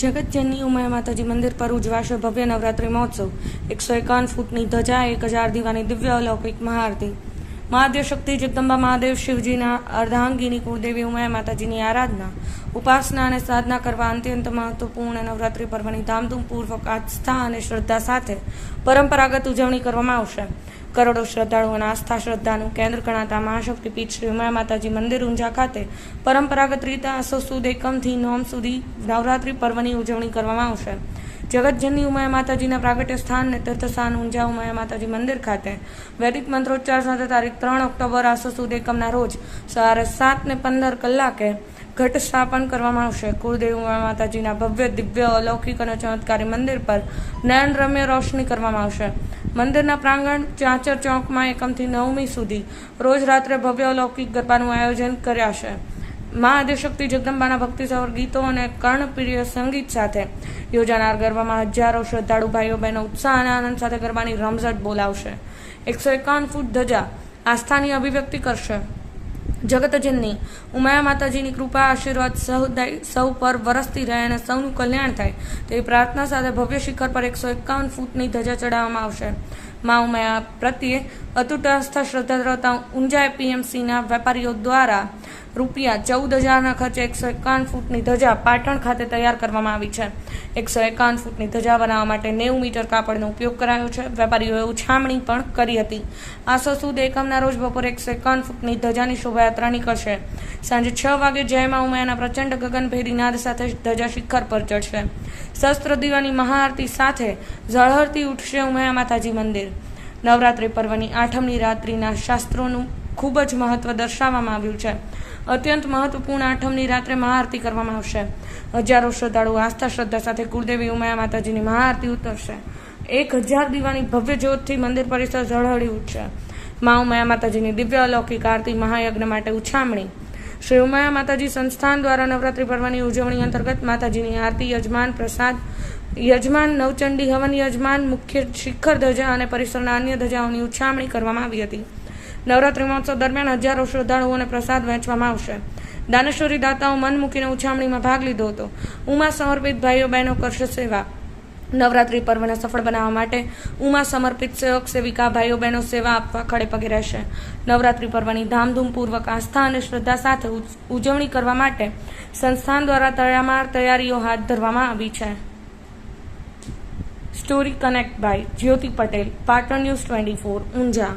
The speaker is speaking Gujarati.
જગતજનની ઉમાયા માતાજી મંદિર પર ઉજવાશે ભવ્ય નવરાત્રિ મહોત્સવ. એકસો એકાવન ફૂટની ધજા, એક હજાર દીવાની દિવ્ય અલૌકિક મહાઆરતી. મહાદેવ શક્તિ જગદંબા મહાદેવ શિવજીના અર્ધાંગીની કુળદેવી ઉમાયા માતાજીની આરાધના, ઉપાસના અને સાધના કરવા અત્યંત મહત્વપૂર્ણ નવરાત્રિ પર્વની ધામધૂમપૂર્વક આસ્થા અને શ્રદ્ધા સાથે પરંપરાગત ઉજવણી કરવામાં આવશે. કરોડો શ્રદ્ધાળુઓના આસ્થા શ્રદ્ધાનું કેન્દ્ર ગણાતા મહાશક્તિપીઠ શ્રી ઉમાયા માતાજી મંદિર ઊંઝા ખાતે પરંપરાગત રીતે આસો સુદ એકમથી નોમ સુધી નવરાત્રિ પર્વની ઉજવણી કરવામાં આવશે. જગતજનની ઉમાયા માતાજીના પ્રાગટ્ય સ્થાન ને તીર્થસ્થાન ઊંઝા ઉમાયા માતાજી મંદિર ખાતે વૈદિક મંત્રોચ્ચાર સાથે તારીખ ત્રણ ઓક્ટોબર આસો સુદ એકમના રોજ સવારે સાત ને પંદર કલાકે ઘટ સ્થાપન કરવામાં આવશે. કુળદેવ ઉમા માતાજીના ભવ્ય દિવ્ય અલૌકિક અને ચમત્કારી મંદિર પર નયન રમ્ય રોશની કરવામાં આવશે. મંદિરના પ્રાંગણ ચાચર ચોકમાં એકમથી નવમી સુધી રોજ રાત્રે ભવ્ય અલૌકિક ગરબાનું આયોજન કર્યાશે મા આદ્યશક્તિ જગદંબાના ભક્તિસભર ગીતો અને કર્ણપ્રિય સંગીત સાથે યોજાનાર ગરબામાં હજારો શ્રદ્ધાળુ ભાઈઓ બહેનો ઉત્સાહ અને આનંદ સાથે ગરબાની રમઝટ બોલાવશે. એકસો એકાવન ફૂટ ધજા આસ્થાની અભિવ્યક્તિ કરશે. જગતજનની ઉમાયા માતાજીની કૃપા, આશીર્વાદ સૌ સૌ પર વરસતી રહે અને સૌનું કલ્યાણ થાય. તેવી પ્રાર્થના સાથે ભવ્ય શિખર પર એકસો એકાવન ફૂટની ધજા ચડાવવામાં આવશે. મા ઉમાયા પ્રત્યે અતૂટ આસ્થા શ્રદ્ધા ધરાવતા ઊંઝા એપીએમસીના વેપારીઓ દ્વારા રૂપિયા ચૌદ હજારના ખર્ચે એકસો એકાવન ફૂટની ધજા પાટણ ખાતે તૈયાર કરવામાં આવી છે. એકસો એકાવન ફૂટની ધજા બનાવવા માટે નેવું મીટર કાપડનો ઉપયોગ કરાયો છે. વેપારીઓએ ઉછામણી પણ કરી હતી. આસો સુદ એકમના રોજ બપોરે એકસો એકાવન ફૂટની ધજાની શોભાયાત્રા નીકળશે. સાંજે છ વાગે જયમાં ઉમાયાના પ્રચંડ ગગનભેદી નાદ સાથે ધજા શિખર પર ચડશે. શસ્ત્ર દીવાની મહાઆરતી સાથે ઝળહળતી ઉઠશે ઉમાયા માતાજી મંદિર. નવરાત્રિ પર્વની આઠમની રાત્રિના શાસ્ત્રોનું ખૂબ જ મહત્વ દર્શાવવામાં આવ્યું છે. અત્યંત મહત્વપૂર્ણ આઠમની રાત્રે મહાઆરતી કરવામાં આવશે. હજારો શ્રદ્ધાળુ આસ્થા શ્રદ્ધા સાથે કુળદેવી ઉમાયા માતાજીની મહાઆરતી ઉતરશે. એક હજાર દીવાની ભવ્ય જ્યોતથી મંદિર પરિસર ઝળહળી ઉઠશે. મા ઉમાયા માતાજીની દિવ્ય અલૌકિક આરતી મહાયજ્ઞ માટે ઉછામણી. શ્રી ઉમાયા માતાજી સંસ્થાન દ્વારા નવરાત્રિ પર્વની ઉજવણી અંતર્ગત માતાજીની આરતી યજમાન પ્રસાદ, યજમાન નવચંડી હવન, યજમાન મુખ્ય શિખર ધજા અને પરિસરના અન્ય ધજાઓની ઉછામણી કરવામાં આવી હતી. નવરાત્રિ મહોત્સવ દરમિયાન હજારો શ્રદ્ધાળુઓને પ્રસાદ વહેંચવામાં આવશે. દાનેશ્વરી દાતાઓ મન મૂકીને ઉછામણીમાં ભાગ લીધો હતો. ઉમા સમર્પિત ભાઈઓ બહેનો કરશે સેવા. નવરાત્રિ પર્વને સફળ બનાવવા માટે ઉમા સમર્પિત સેવક સેવિકા ભાઈઓ બહેનો સેવા આપવા ખડે પગે રહેશે. નવરાત્રિ પર્વની ધામધૂમપૂર્વક આસ્થા અને શ્રદ્ધા સાથે ઉજવણી કરવા માટે સંસ્થાન દ્વારા તડામાર તૈયારીઓ હાથ ધરવામાં આવી છે. Story connect by Jyoti Patel, Patan news twenty four, Unjha.